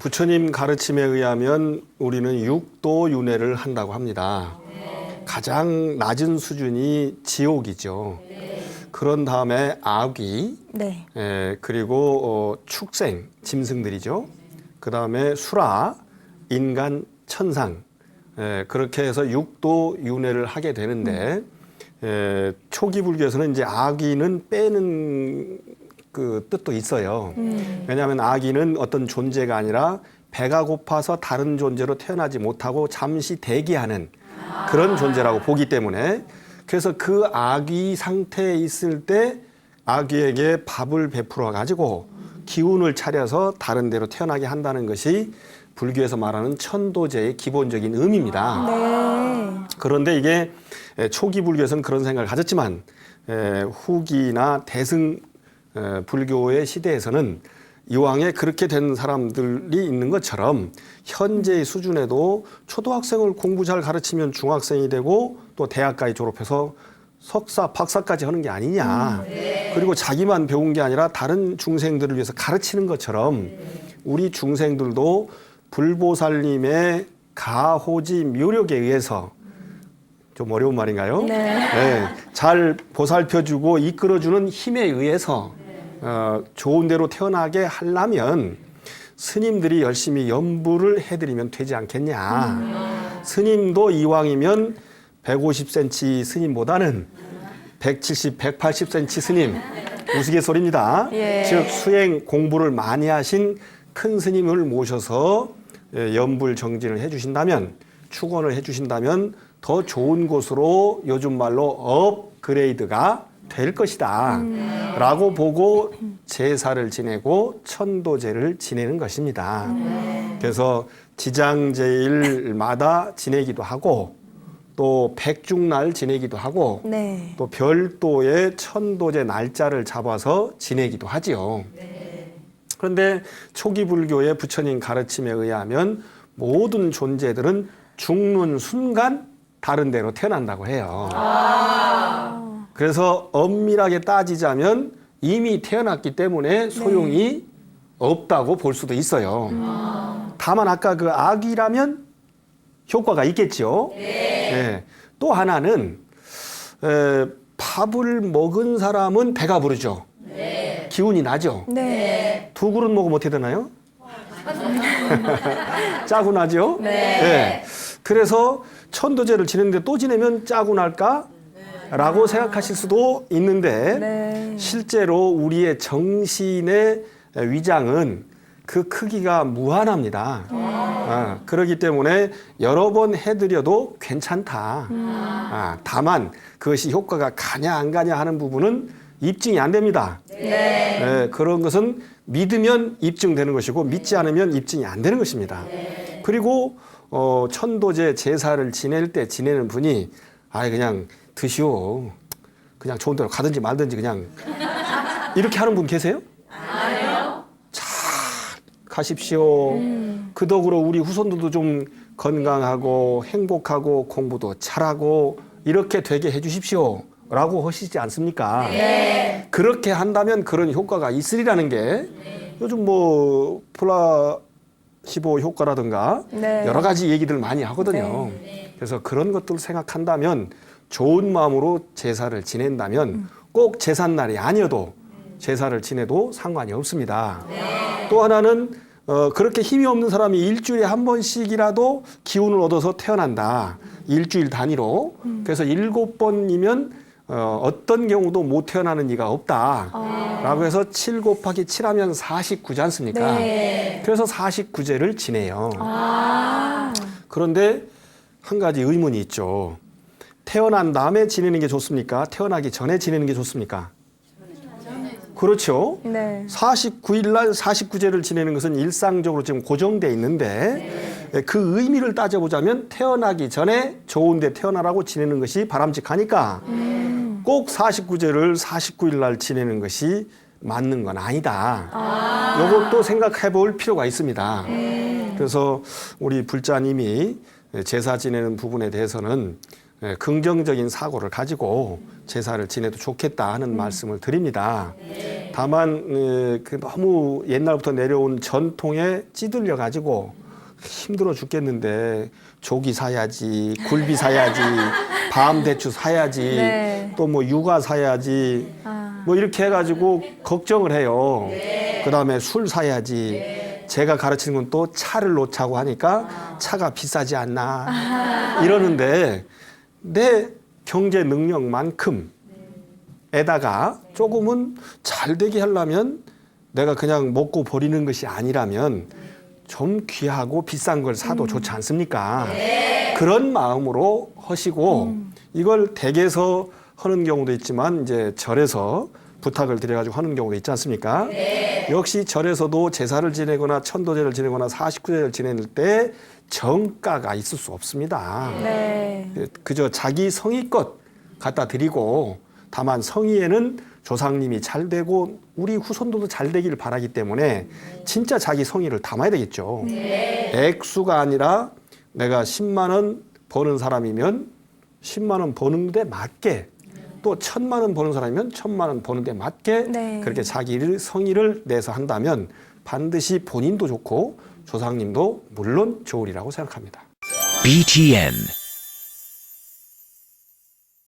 부처님 가르침에 의하면 우리는 육도 윤회를 한다고 합니다. 가장 낮은 수준이 지옥이죠. 그런 다음에 아귀, 네. 에, 그리고 어, 축생, 짐승들이죠. 그 다음에 수라, 인간, 천상. 에, 그렇게 해서 육도 윤회를 하게 되는데 에, 초기 불교에서는 이제 아귀는 빼는 그 뜻도 있어요. 왜냐하면 아기는 어떤 존재가 아니라 배가 고파서 다른 존재로 태어나지 못하고 잠시 대기하는 그런 존재라고 보기 때문에 그래서 그 아기 상태에 있을 때 아기에게 밥을 베풀어 가지고 기운을 차려서 다른 데로 태어나게 한다는 것이 불교에서 말하는 천도제의 기본적인 의미입니다. 네. 그런데 이게 에, 초기 불교에서는 그런 생각을 가졌지만 에, 후기나 대승 에, 불교의 시대에서는 이왕에 그렇게 된 사람들이 있는 것처럼 현재의 수준에도 초등학생을 공부 잘 가르치면 중학생이 되고 또 대학까지 졸업해서 석사, 박사까지 하는 게 아니냐. 그리고 자기만 배운 게 아니라 다른 중생들을 위해서 가르치는 것처럼 우리 중생들도 불보살님의 가호지 묘력에 의해서 좀 어려운 말인가요? 네. 잘 보살펴주고 이끌어주는 힘에 의해서 어, 좋은 대로 태어나게 하려면 스님들이 열심히 연부를 해드리면 되지 않겠냐. 스님도 이왕이면 150cm 스님보다는 170, 180cm 스님 우스갯소리입니다. 예. 즉 수행 공부를 많이 하신 큰 스님을 모셔서 예, 연불 정진을 해주신다면 축원을 해주신다면 더 좋은 곳으로 요즘 말로 업그레이드가 될 것이다. 라고 보고 제사를 지내고 천도제를 지내는 것입니다. 그래서 지장제일마다 지내기도 하고 또 백중날 지내기도 하고 네. 또 별도의 천도제 날짜를 잡아서 지내기도 하지요. 그런데 초기 불교의 부처님 가르침에 의하면 모든 존재들은 죽는 순간 다른 데로 태어난다고 해요. 그래서 엄밀하게 따지자면 이미 태어났기 때문에 소용이 없다고 볼 수도 있어요. 다만 아까 그 악이라면 효과가 있겠죠. 네. 또 하나는 에, 밥을 먹은 사람은 배가 부르죠. 기운이 나죠. 네. 두 그릇 먹으면 어떻게 되나요? 짜고 나죠? 네. 그래서 천도제를 지내는데 또 지내면 짜고 날까? 라고 생각하실 수도 있는데 네. 실제로 우리의 정신의 위장은 그 크기가 무한합니다. 아, 그렇기 때문에 여러 번 해드려도 괜찮다. 아, 다만 그것이 효과가 가냐 안 가냐 하는 부분은 입증이 안 됩니다. 예, 그런 것은 믿으면 입증되는 것이고 믿지 않으면 입증이 안 되는 것입니다. 그리고 어, 천도제 제사를 지낼 때 지내는 분이 아예 그냥 드시오. 그냥 좋은 데로 가든지 말든지 그냥 이렇게 하는 분 계세요? 잘 가십시오. 그 덕으로 우리 후손들도 좀 건강하고 행복하고 공부도 잘하고 이렇게 되게 해주십시오. 라고 하시지 않습니까? 그렇게 한다면 그런 효과가 있으리라는 게 요즘 뭐 플라시보 효과라든가 네. 여러 가지 얘기들 많이 하거든요. 그래서 그런 것들을 생각한다면 좋은 마음으로 제사를 지낸다면 꼭 제삿날이 아니어도 제사를 지내도 상관이 없습니다. 또 하나는 어, 그렇게 힘이 없는 사람이 일주일에 한 번씩이라도 기운을 얻어서 태어난다. 일주일 단위로. 그래서 일곱 번이면 어, 어떤 경우도 못 태어나는 이가 없다. 라고 해서 7 곱하기 7 하면 49지 않습니까? 네. 그래서 49제를 지내요. 아. 그런데 한 가지 의문이 있죠. 태어난 다음에 지내는 게 좋습니까? 태어나기 전에 지내는 게 좋습니까? 그렇죠. 네. 49일 날 49제를 지내는 것은 일상적으로 지금 고정돼 있는데 예, 그 의미를 따져보자면 태어나기 전에 좋은데 태어나라고 지내는 것이 바람직하니까 꼭 49제를 49일 날 지내는 것이 맞는 건 아니다. 이것도 생각해 볼 필요가 있습니다. 그래서 우리 불자님이 제사 지내는 부분에 대해서는 예, 긍정적인 사고를 가지고 제사를 지내도 좋겠다 하는 말씀을 드립니다. 다만 어, 그 너무 옛날부터 내려온 전통에 찌들려 가지고 힘들어 죽겠는데 조기 사야지, 굴비 사야지, 밤 대추 사야지, 네. 또뭐 육아 사야지, 아. 뭐 이렇게 해가지고 걱정을 해요. 그 다음에 술 사야지. 제가 가르치는 건 또 차를 놓자고 하니까 차가 비싸지 않나 이러는데 내 경제 능력만큼 에다가 조금은 잘 되게 하려면 내가 그냥 먹고 버리는 것이 아니라면 좀 귀하고 비싼 걸 사도 좋지 않습니까? 그런 마음으로 하시고 이걸 댁에서 하는 경우도 있지만 이제 절에서 부탁을 드려가지고 하는 경우도 있지 않습니까? 역시 절에서도 제사를 지내거나 천도제를 지내거나 사십구제를 지낼 때 정가가 있을 수 없습니다. 네. 그저 자기 성의껏 갖다 드리고 다만 성의에는 조상님이 잘 되고 우리 후손들도 잘 되기를 바라기 때문에 진짜 자기 성의를 담아야 되겠죠. 액수가 아니라 내가 10만 원 버는 사람이면 10만 원 버는 데 맞게 또 천만 원 버는 사람이면 천만 원 버는 데 맞게 네. 그렇게 자기 를 성의를 내서 한다면 반드시 본인도 좋고 조상님도 물론 좋으리라고 생각합니다. BTN